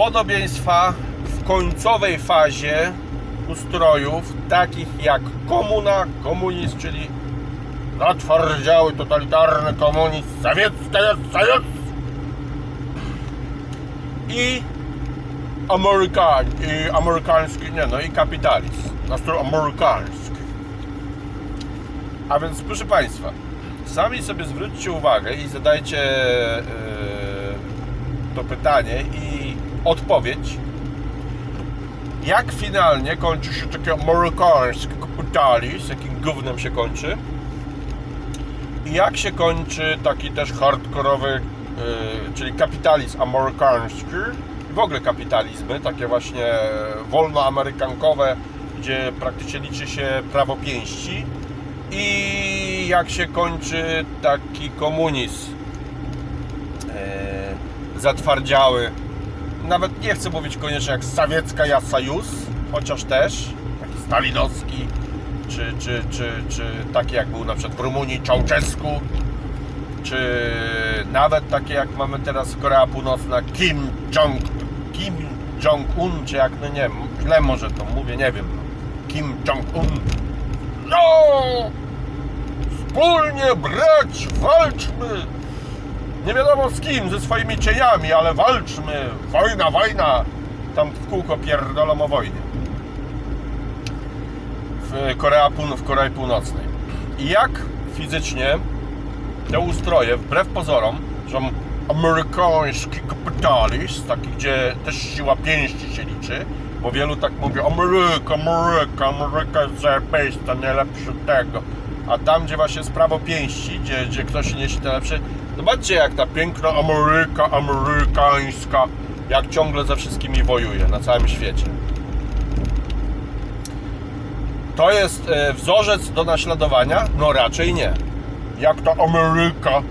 podobieństwa w końcowej fazie ustrojów, takich jak komuna, komunizm, czyli zatwardziały, totalitarny komunizm, sowiecki jest sojusz i Amerykan, i amerykański, nie no i kapitalizm, nastrój amerykański. A więc proszę Państwa, sami sobie zwróćcie uwagę i zadajcie yy, to pytanie i odpowiedź, jak finalnie kończy się taki amerykański kapitalizm, jakim gównem się kończy i jak się kończy taki też hardkorowy, yy, czyli kapitalizm amerykański w ogóle kapitalizmy, takie właśnie wolnoamerykankowe, gdzie praktycznie liczy się prawo pięści i jak się kończy taki komunizm yy, zatwardziały nawet nie chcę mówić koniecznie jak sowiecka ja Sojus, chociaż też taki stalinowski czy, czy, czy, czy taki jak był na przykład w Rumunii Ceausescu czy nawet takie jak mamy teraz Korea Północna Kim Jong Kim Jong-un, czy jak, no nie wiem, źle może to mówię, nie wiem. Kim Jong-un. No! Wspólnie brać, walczmy! Nie wiadomo z kim, ze swoimi cieniami, ale walczmy! Wojna, wojna! Tam w kółko pierdolą o wojnie. W, Korea, w Korei Północnej. I jak fizycznie te ustroje, wbrew pozorom, że amerykański kapitalizm, taki, gdzie też siła pięści się liczy, bo wielu tak mówi, Ameryka, Ameryka, Ameryka jest zajebista, nie lepszy tego. A tam, gdzie właśnie jest prawo pięści, gdzie, gdzie ktoś niesie te lepsze, zobaczcie jak ta piękna Ameryka, amerykańska, jak ciągle ze wszystkimi wojuje na całym świecie. To jest e, wzorzec do naśladowania? No raczej nie. Jak ta Ameryka e,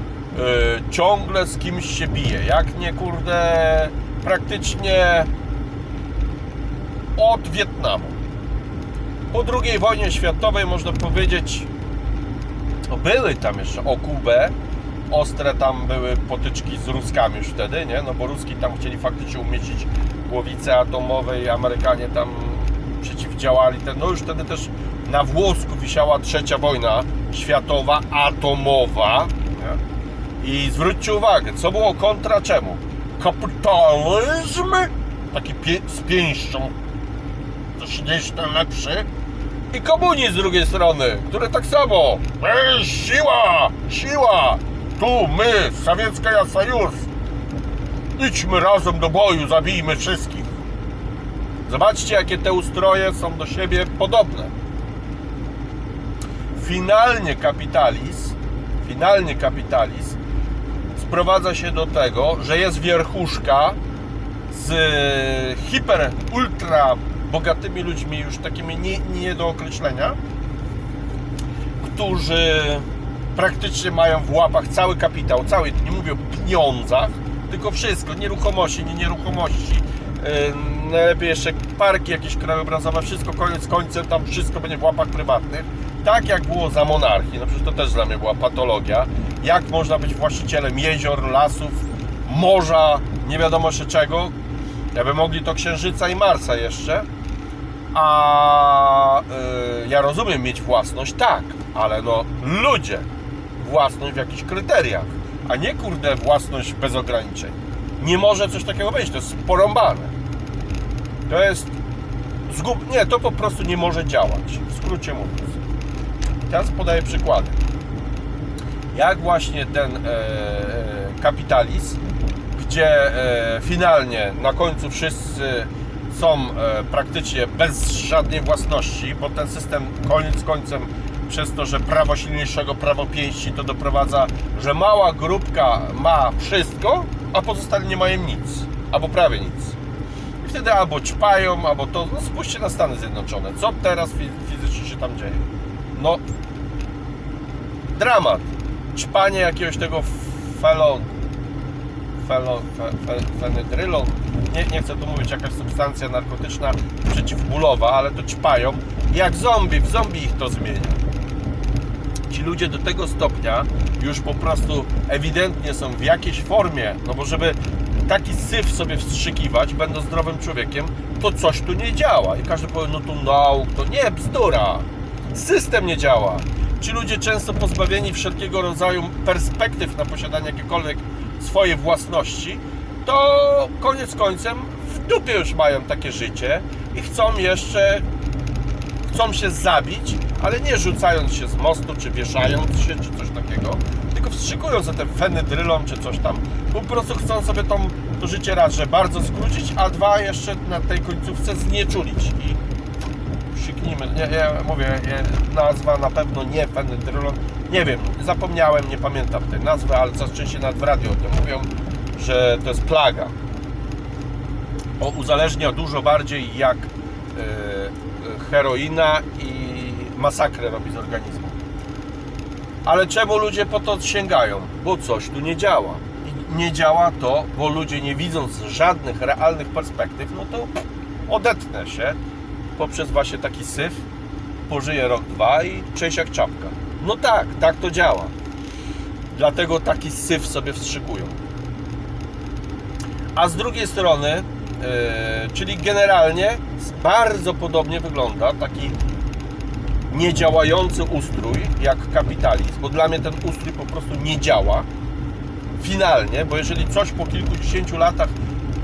ciągle z kimś się bije. Jak nie kurde praktycznie od Wietnamu. Po II wojnie światowej można powiedzieć były tam jeszcze o Kubę ostre tam były potyczki z Ruskami już wtedy, nie? No bo Ruski tam chcieli faktycznie umieścić głowice atomowe i Amerykanie tam przeciwdziałali. No już wtedy też na włosku wisiała trzecia wojna światowa atomowa. Nie? I zwróćcie uwagę, co było kontra czemu? Kapitalizm, taki pie, z pięścią, coś gdzieś ten lepszy, i komunizm z drugiej strony, który tak samo, siła, siła, tu my, sowiecka ja sojusz, idźmy razem do boju, zabijmy wszystkich. Zobaczcie, jakie te ustroje są do siebie podobne. Finalnie kapitalizm, finalnie kapitalizm sprowadza się do tego, że jest wierchuszka z hiper, ultra bogatymi ludźmi, już takimi nie, nie do określenia, którzy praktycznie mają w łapach cały kapitał, cały, nie mówię o pieniądzach, tylko wszystko, nieruchomości, nie nieruchomości, yy, najlepiej jeszcze parki jakieś krajobrazowe, wszystko koniec końcem, tam wszystko będzie w łapach prywatnych. Tak jak było za monarchii, no przecież to też dla mnie była patologia. Jak można być właścicielem jezior, lasów, morza, nie wiadomo jeszcze czego. Jakby mogli to Księżyca i Marsa jeszcze. A yy, ja rozumiem mieć własność, tak, ale no ludzie, własność w jakichś kryteriach, a nie kurde własność bez ograniczeń. Nie może coś takiego być, to jest porąbane. To jest zgub... Nie, to po prostu nie może działać, w skrócie mówiąc. Teraz podaję przykłady. Jak właśnie ten e, e, kapitalizm, gdzie e, finalnie na końcu wszyscy są e, praktycznie bez żadnej własności, bo ten system koniec końcem przez to, że prawo silniejszego, prawo pięści to doprowadza, że mała grupka ma wszystko, a pozostali nie mają nic, albo prawie nic. I wtedy albo ćpają, albo to, no spójrzcie na Stany Zjednoczone, co teraz fi- fizycznie się tam dzieje. No, dramat. Ćpanie jakiegoś tego felon, felo, fe, fe, fenydrylon, nie, nie chcę tu mówić jakaś substancja narkotyczna przeciwbólowa, ale to ćpają. Jak zombie, w zombie ich to zmienia. Ci ludzie do tego stopnia już po prostu ewidentnie są w jakiejś formie, no bo żeby taki syf sobie wstrzykiwać, będąc zdrowym człowiekiem, to coś tu nie działa. I każdy powie, no tu nauk, to nie, bzdura. System nie działa. Ci ludzie często pozbawieni wszelkiego rodzaju perspektyw na posiadanie jakiejkolwiek swojej własności, to koniec końcem w dupie już mają takie życie i chcą jeszcze chcą się zabić, ale nie rzucając się z mostu, czy wieszając się, czy coś takiego, tylko wstrzykują za ten fenydrylon, czy coś tam. Po prostu chcą sobie tą, to życie raz, że bardzo skrócić, a dwa jeszcze na tej końcówce znieczulić i siknijmy, nie, ja mówię, nazwa na pewno nie fenydrylon, nie wiem, zapomniałem, nie pamiętam tej nazwy, ale coraz częściej nawet w radio o tym mówią, że to jest plaga. O, uzależnia dużo bardziej jak e, heroina i masakrę robi z organizmu. Ale czemu ludzie po to sięgają? Bo coś tu nie działa. I nie działa to, bo ludzie nie widząc żadnych realnych perspektyw, no to odetnę się poprzez właśnie taki syf, pożyję rok, dwa i cześć jak czapka. No tak, tak to działa. Dlatego taki syf sobie wstrzykują. A z drugiej strony, e, czyli generalnie bardzo podobnie wygląda taki niedziałający ustrój jak kapitalizm, bo dla mnie ten ustrój po prostu nie działa finalnie, bo jeżeli coś po kilkudziesięciu latach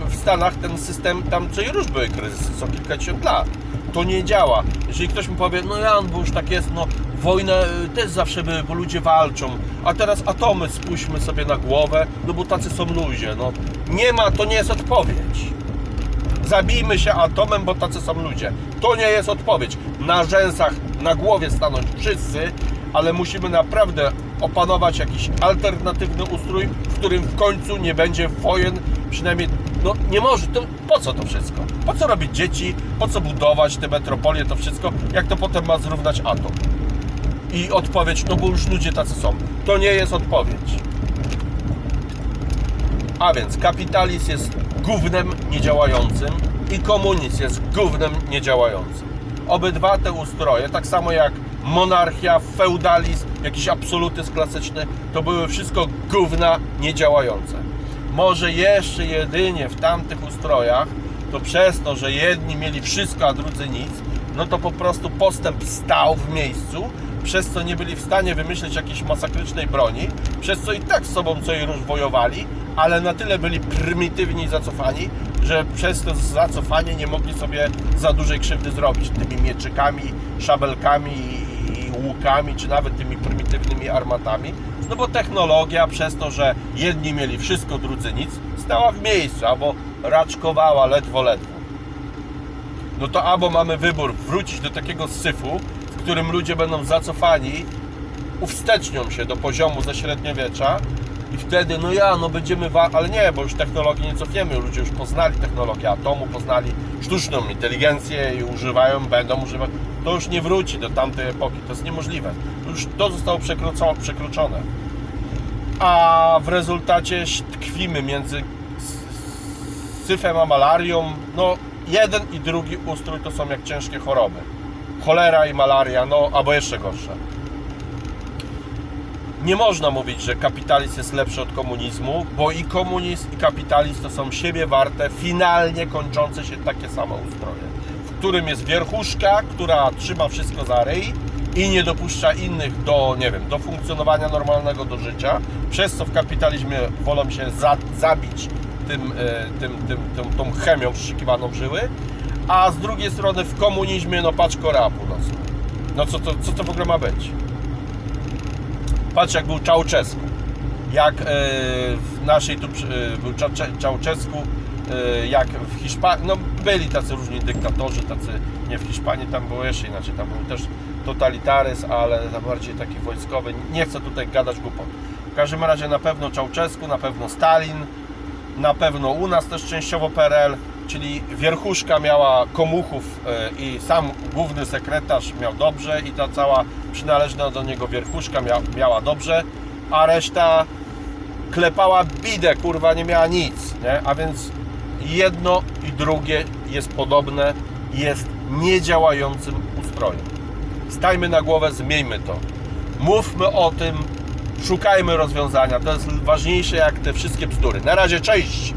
w Stanach ten system, tam co i róż były kryzysy, co kilkadziesiąt lat, to nie działa. Jeżeli ktoś mi powie, no Jan, bo już tak jest, no wojny też zawsze były, bo ludzie walczą, a teraz atomy spuśćmy sobie na głowę, no bo tacy są ludzie, no nie ma, to nie jest odpowiedź. Zabijmy się atomem, bo tacy są ludzie. To nie jest odpowiedź. Na rzęsach, na głowie stanąć wszyscy, ale musimy naprawdę opanować jakiś alternatywny ustrój, w którym w końcu nie będzie wojen, przynajmniej, no nie może, to po co to wszystko? Po co robić dzieci? Po co budować te metropolie, to wszystko, jak to potem ma zrównać atom? I odpowiedź, no bo już ludzie tacy są. To nie jest odpowiedź. A więc kapitalizm jest gównem niedziałającym i komunizm jest gównem niedziałającym. Obydwa te ustroje, tak samo jak monarchia, feudalizm, jakiś absolutyzm klasyczny, to były wszystko gówna niedziałające. Może jeszcze jedynie w tamtych ustrojach, to przez to, że jedni mieli wszystko, a drudzy nic, no to po prostu postęp stał w miejscu, przez co nie byli w stanie wymyślić jakiejś masakrycznej broni, przez co i tak z sobą co i róż wojowali, ale na tyle byli prymitywni i zacofani, że przez to zacofanie nie mogli sobie za dużej krzywdy zrobić tymi mieczykami, szabelkami i łukami, czy nawet tymi prymitywnymi armatami. No bo technologia przez to, że jedni mieli wszystko, drudzy nic, stała w miejscu albo raczkowała ledwo, ledwo. No to albo mamy wybór wrócić do takiego syfu, w którym ludzie będą zacofani, uwstecznią się do poziomu ze średniowiecza i wtedy, no ja, no będziemy, ale nie, bo już technologii nie cofniemy, ludzie już poznali technologię atomu, poznali sztuczną inteligencję i używają, będą używać, to już nie wróci do tamtej epoki, to jest niemożliwe. Już to zostało przekroczone. A w rezultacie tkwimy między syfem a malarią, no jeden i drugi ustrój to są jak ciężkie choroby. Cholera i malaria, no albo jeszcze gorsze. Nie można mówić, że kapitalizm jest lepszy od komunizmu, bo i komunizm i kapitalizm to są siebie warte, finalnie kończące się takie same ustroje, w którym jest wierchuszka, która trzyma wszystko za ryj i nie dopuszcza innych do, nie wiem, do funkcjonowania normalnego, do życia, przez co w kapitalizmie wolą się za, zabić tym, e, tym, tym, tym, tą chemią wszykiwaną w żyły, a z drugiej strony w komunizmie, no patrz Korea Północna. No co to, co to w ogóle ma być? Patrz jak był Czałczesku. Jak e, w naszej tu e, był Cza- Cza- Czałczesku, jak w Hiszpanii, no byli tacy różni dyktatorzy, tacy nie w Hiszpanii, tam było jeszcze inaczej, tam był też totalitaryzm, ale bardziej taki wojskowy. Nie chcę tutaj gadać głupot. W każdym razie na pewno Czałczesku, na pewno Stalin, na pewno u nas też częściowo PRL, czyli wierchuszka miała komuchów e, i sam główny sekretarz miał dobrze i ta cała przynależna do niego wierchuszka mia, miała dobrze, a reszta klepała bidę, kurwa, nie miała nic, nie? A więc jedno i drugie jest podobne, jest niedziałającym ustrojem. Stajmy na głowę, zmieńmy to. Mówmy o tym, szukajmy rozwiązania. To jest ważniejsze jak te wszystkie bzdury. Na razie, cześć!